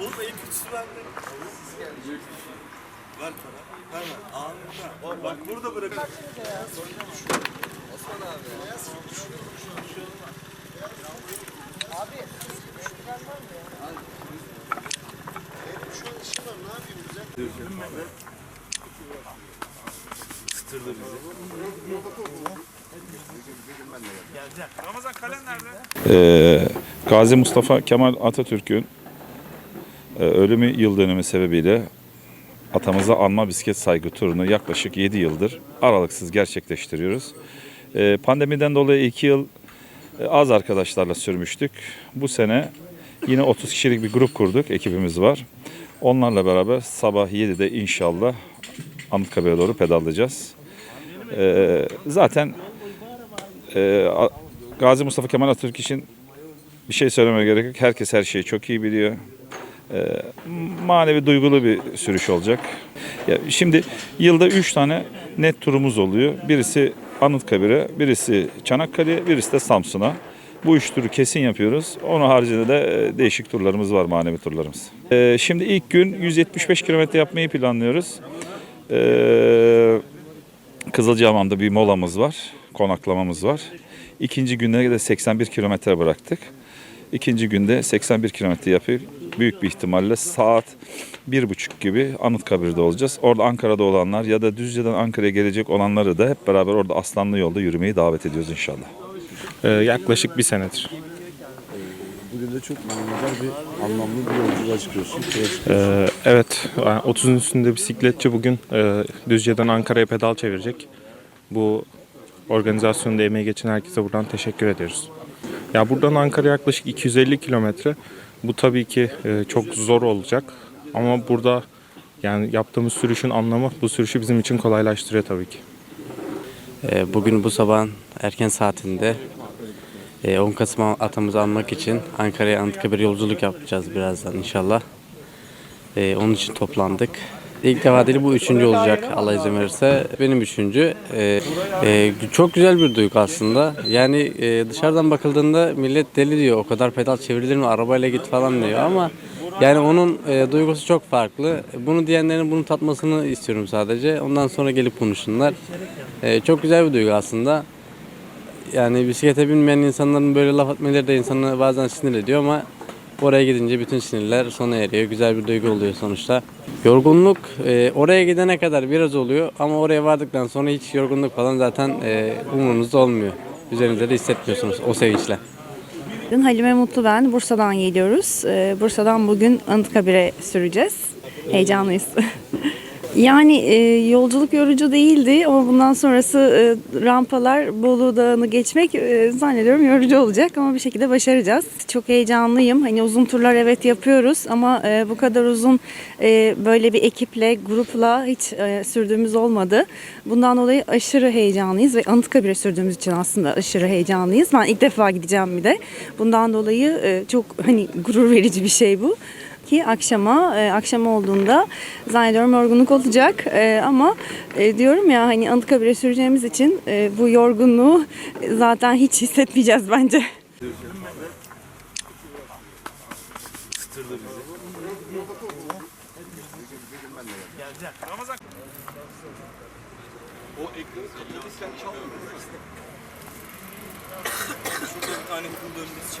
Oğlum en kötüsü bende. Ver para. Hemen anında. Bak burada bırak. Kıstırdı bizi. Ee, Gazi Mustafa Kemal Atatürk'ün e, ölümü yıl dönümü sebebiyle atamıza anma bisiklet saygı turunu yaklaşık 7 yıldır aralıksız gerçekleştiriyoruz. Ee, pandemiden dolayı 2 yıl e, az arkadaşlarla sürmüştük. Bu sene yine 30 kişilik bir grup kurduk, ekibimiz var. Onlarla beraber sabah 7'de inşallah Anıtkabir'e doğru pedallayacağız. Ee, zaten e, Gazi Mustafa Kemal Atatürk için bir şey söylemeye gerek yok. Herkes her şeyi çok iyi biliyor. Ee, manevi duygulu bir sürüş olacak. Ya şimdi yılda üç tane net turumuz oluyor. Birisi Anıtkabir'e, birisi Çanakkale'ye, birisi de Samsun'a. Bu üç turu kesin yapıyoruz. Onun haricinde de e, değişik turlarımız var, manevi turlarımız. Ee, şimdi ilk gün 175 kilometre yapmayı planlıyoruz. Ee, Kızılcahamam'da bir molamız var, konaklamamız var. İkinci günde de 81 kilometre bıraktık. İkinci günde 81 kilometre yapıp büyük bir ihtimalle saat bir buçuk gibi Anıtkabir'de olacağız. Orada Ankara'da olanlar ya da Düzce'den Ankara'ya gelecek olanları da hep beraber orada Aslanlı yolda yürümeyi davet ediyoruz inşallah. Ee, yaklaşık bir senedir. Bugün de çok manidar bir anlamlı bir yolculuğa çıkıyorsun. Ee, evet, yani 30'un üstünde bisikletçi bugün e, Düzce'den Ankara'ya pedal çevirecek. Bu organizasyonda emeği geçen herkese buradan teşekkür ediyoruz. Ya buradan Ankara yaklaşık 250 kilometre. Bu tabii ki e, çok zor olacak. Ama burada yani yaptığımız sürüşün anlamı bu sürüşü bizim için kolaylaştırıyor tabii ki. Ee, Bugün bu sabahın erken saatinde 10 Kasım atamızı anmak için Ankara'ya Anıtkabir yolculuk yapacağız birazdan inşallah. Ee, Onun için toplandık. İlk defa değil bu üçüncü olacak Allah izin verirse. Benim üçüncü. Ee, e, çok güzel bir duygu aslında. Yani e, dışarıdan bakıldığında millet deli diyor. O kadar pedal çevrilir mi? Arabayla git falan diyor ama yani onun e, duygusu çok farklı. Bunu diyenlerin bunu tatmasını istiyorum sadece. Ondan sonra gelip konuşsunlar. E, çok güzel bir duygu aslında. Yani bisiklete binmeyen insanların böyle laf atmaları da insanı bazen sinir ediyor ama oraya gidince bütün sinirler sona eriyor. Güzel bir duygu oluyor sonuçta. Yorgunluk e, oraya gidene kadar biraz oluyor ama oraya vardıktan sonra hiç yorgunluk falan zaten e, umurunuzda olmuyor. Üzerinizde de hissetmiyorsunuz o sevinçle. Dün Halime Mutlu ben. Bursa'dan geliyoruz. Ee, Bursa'dan bugün Anıtkabir'e süreceğiz. Heyecanlıyız. yani e, yolculuk yorucu değildi ama bundan sonrası e, rampalar Bolu Dağı'nı geçmek e, zannediyorum yorucu olacak ama bir şekilde başaracağız. Çok heyecanlıyım. Hani uzun turlar evet yapıyoruz ama e, bu kadar uzun e, böyle bir ekiple, grupla hiç e, sürdüğümüz olmadı. Bundan dolayı aşırı heyecanlıyız ve Anıtkabir'e sürdüğümüz için aslında aşırı heyecanlıyız. Ben ilk defa gideceğim bir de. Bundan dolayı e, çok hani gurur verici bir şey bu ki akşama e, akşam olduğunda zannediyorum yorgunluk olacak E, ama e, diyorum ya hani Anıtkabir'e süreceğimiz için e, bu yorgunluğu zaten hiç hissetmeyeceğiz bence. O ekranı kapatırken çalmıyor. Şurada bir tane kum dönmesi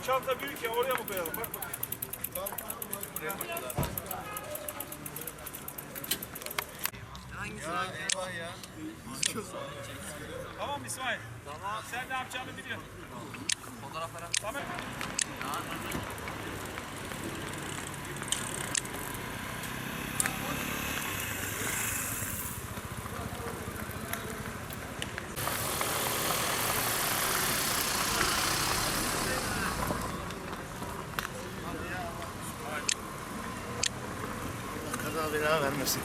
bu çanta büyük ya oraya mı koyalım? Bak bakayım. Tamam İsmail. Tamam. Sen ne yapacağını biliyorsun. Fotoğraflara. Tamam. Bela vermesin.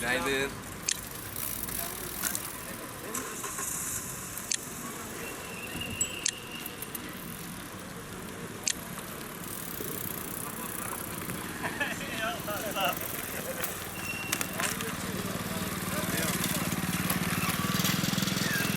Günaydın.